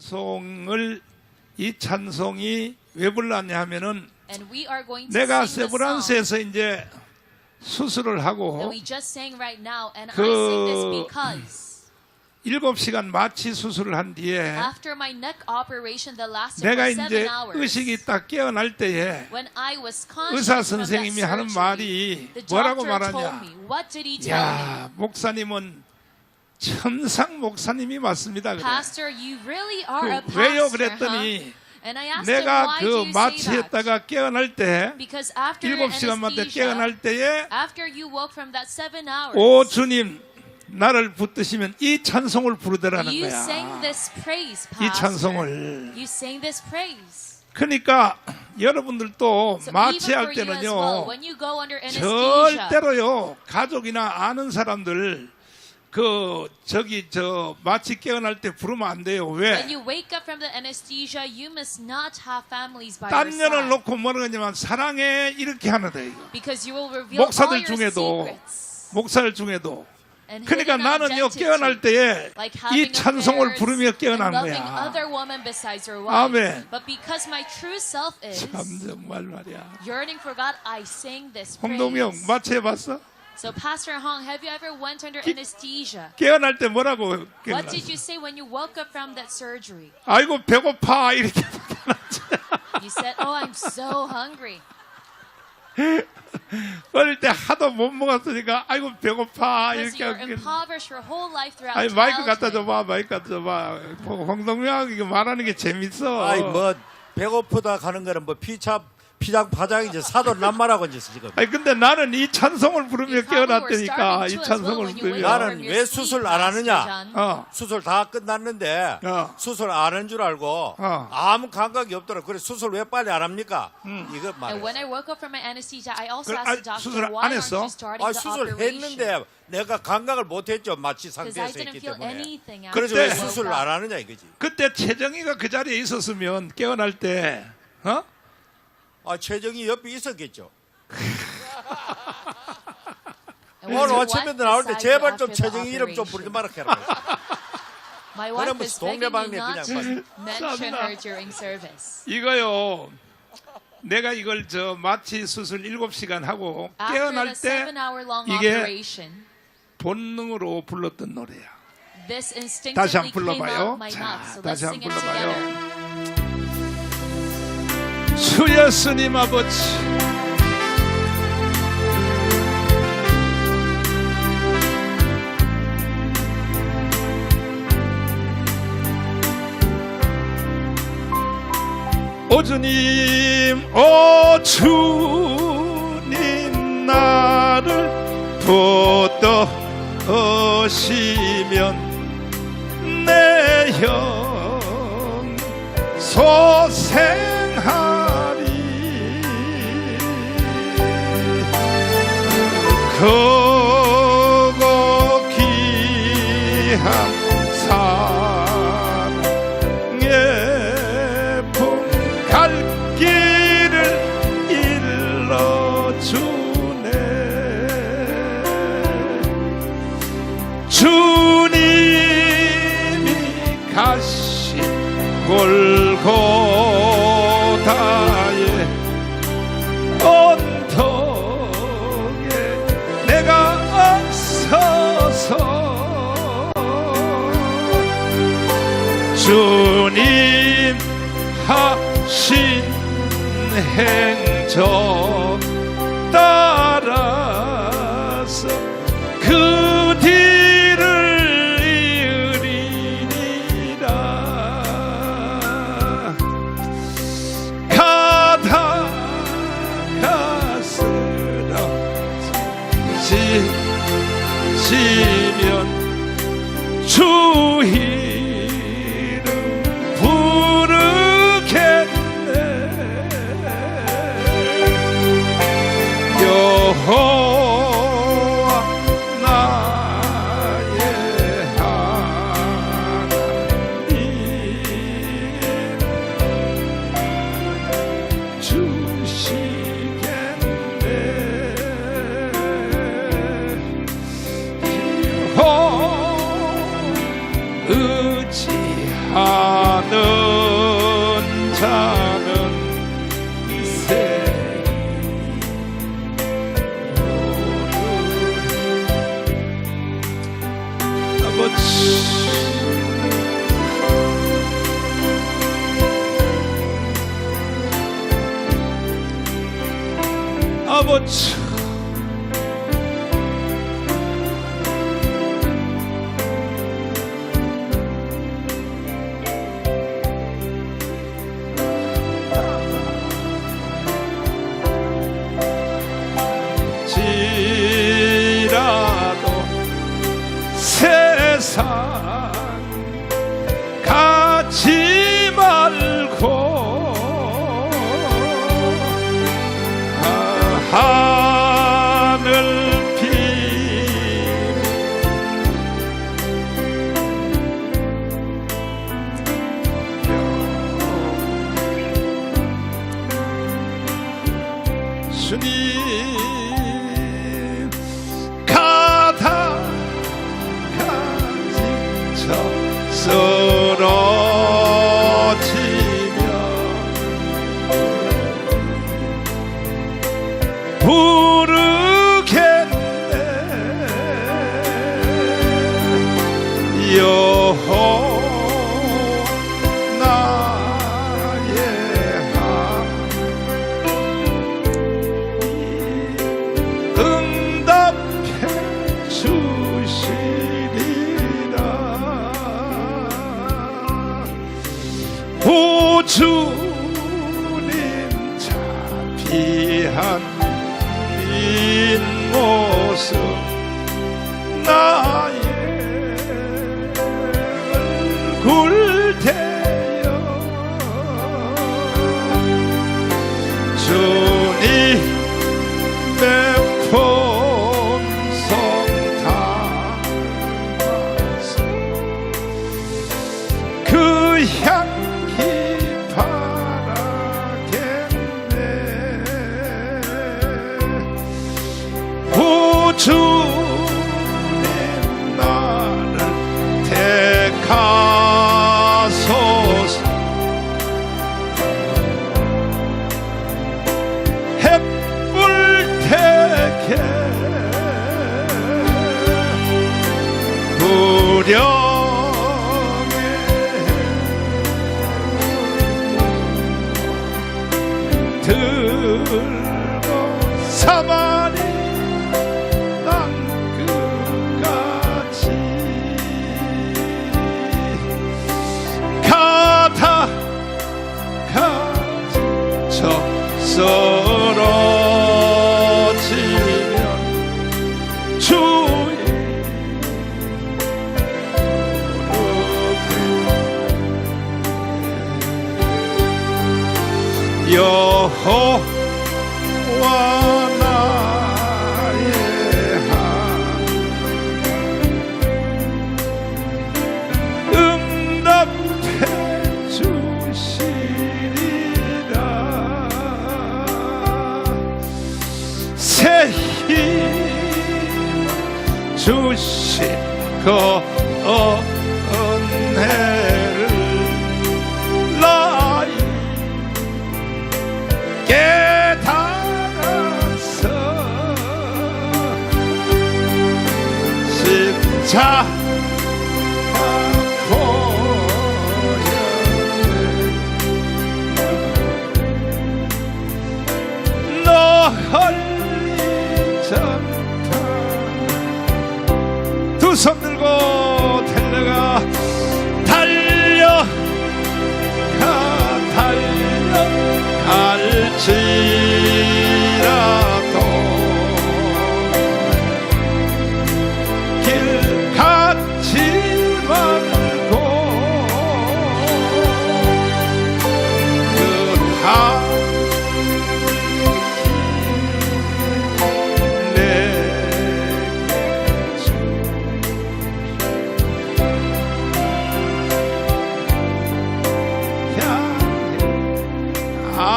찬송을 이 찬송이 왜 불렀냐 하면은 내가 세브란스에서 이제 수술을 하고 그- 일곱 시간 마취 수술을 한 뒤에 내가 이제 의식이 딱 깨어날 때에 의사 선생님이 하는 말이 뭐라고 말하냐? 야 목사님은 천상 목사님이 맞습니다. 그래. Pastor, you really are a 그 pastor, 왜요? huh? 그랬더니 And I asked him, 내가 do 그? 마취했다가 깨어날 때 일곱 시간만 때 깨어날 때에 hours, 오 주님 나를 붙드시면 이 찬송을 부르더라는 you 거야. sang this praise, 이. 찬송을. You sang this praise. 그러니까 여러분들도 So 마취할 well, 때는요 anesthesia, 절대로요 가족이나 아는 사람들 그 저기 저 마취 깨어날 때 부르면 안 돼요. when 왜? you wake up from the anesthesia, you must not have families by 딴 your 년을 side. 놓고 뭐라 그러냐면 사랑해 이렇게 하는 데 Because you will reveal all 목사들 your 중에도 secrets. 목사를 중에도 그러니까 나는요 깨어날 때에 like 이 찬송을 부르며 깨어난 거야. 아멘. But because my true self is 참 정말 말이야. yearning for God, I sing this 홍동영 praise. 마취해봤어? So Pastor Hong, have you ever went under anesthesia? 깨어날 때 뭐라고 What 깨어났어? did you say when you woke up from that surgery? 아이고 배고파 이렇게. You said, "Oh, I'm so hungry." 어릴 때 하도 못 먹었으니까 아이고 배고파 이렇게 아니 마이크 갖다. 줘봐 마이크 갖다 줘봐 홍동영 이거 말하는 게 재밌어 아이 뭐 배고프다 가는 거는 뭐 피차 피장 파장이지 사도 남말하고 이제 지금 아니 근데 나는 이 찬송을 부르며 깨어났다니까 이 찬송을 부르며 나는 왜 수술 안 하느냐? 어 수술 다 끝났는데 어. 수술 안 한 줄 알고 어. 아무 감각이 없더라. 그래 수술 왜 빨리 안 합니까? 이거 And when 말해. 그, 아, doctor, 수술 안 했어? 아 수술? 했는데 내가 감각을 못 했죠. 마취 상태에서 feel 때문에. 그래서 왜 수술을. 안 하느냐 이거지. 그때 최정희가 그 자리에 있었으면 깨어날 때 어? 아 최정이 옆에 있었겠죠. 오늘 your 아침에 나올 때 제발 좀 최정이 이름 좀? 부르지 마라 해라. My 그러면 wife is begging 동네방네 me not to 그냥 mention her during service. 이거요 내가 이걸 저 마취 수술 7시간 하고 깨어날 때 이게 본능으로 불렀던 노래야 다시 한번 불러봐요. 자, 다시 한번 불러봐요. 주 예수님 아버지. 오 주님 오 주님 나를 붙드시면 내형 소생하 크 주님 하신 행적 따 Lord. 부르겠네 여호나의 밤 응답해 주시리라. 주 주님 나를 택하소서. 들고 삼아 멈춰서 Oh.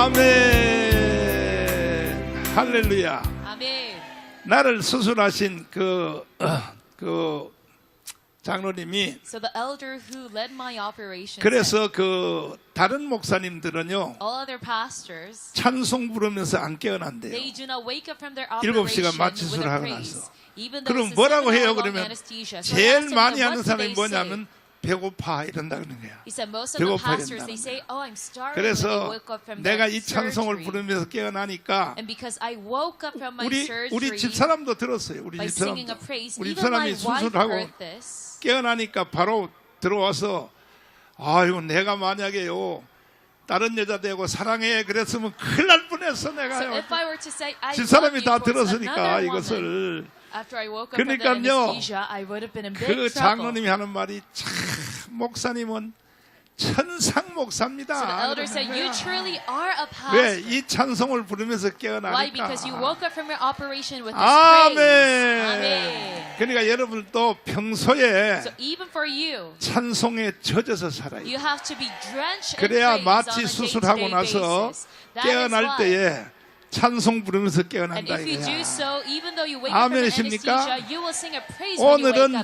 아멘. 할렐루야. 아멘. 나를 수술하신 그, 어, 그 장로님이 so the elder who led my 그래서 그 다른 목사님들은요 all other pastors, 찬송 부르면서 안 깨어난대요. They 7시간 마취술을 하고 나서 그럼 뭐라고 해요 그러면 제일 많이 하는 사람이 뭐냐면 배고파 이런다는 거야. He said most of the 배고파야 pastors they 된다는 say, "Oh, I'm starving." when they 그래서 내가 이 찬송을. 부르면서 깨어나니까 And because I woke up from my 우리 우리 집 사람도 들었어요. 우리 집 singing a 사람도 praise, 우리 사람이 수술하고 heard this. 깨어나니까 바로 들어와서 아유 내가 만약에요 다른 여자 되고 사랑해 그랬으면 큰일 날 뻔했어 내가요. if I were to say I 집 love 사람이 you 다 들었으니까 이것을 after I woke up from the 그러니까요, anesthesia, I would have been in big 그. 장로님이 하는 말이 참 목사님은 천상 목사입니다. So the elder said, 그러는 "You 거야. truly are a 왜 pastor." 이 찬송을 부르면서 Why? 깨어나니까. Because you woke up from your operation with this 아멘. 그러니까 여러분도 평소에 So even for you, 찬송에 젖어서 살아야 돼. you have to be drenched in 그래야 a 수술하고 나서 깨어날. 때에 찬송 부르면서 깨어난다 이거야. 아멘이십니까? 오늘은.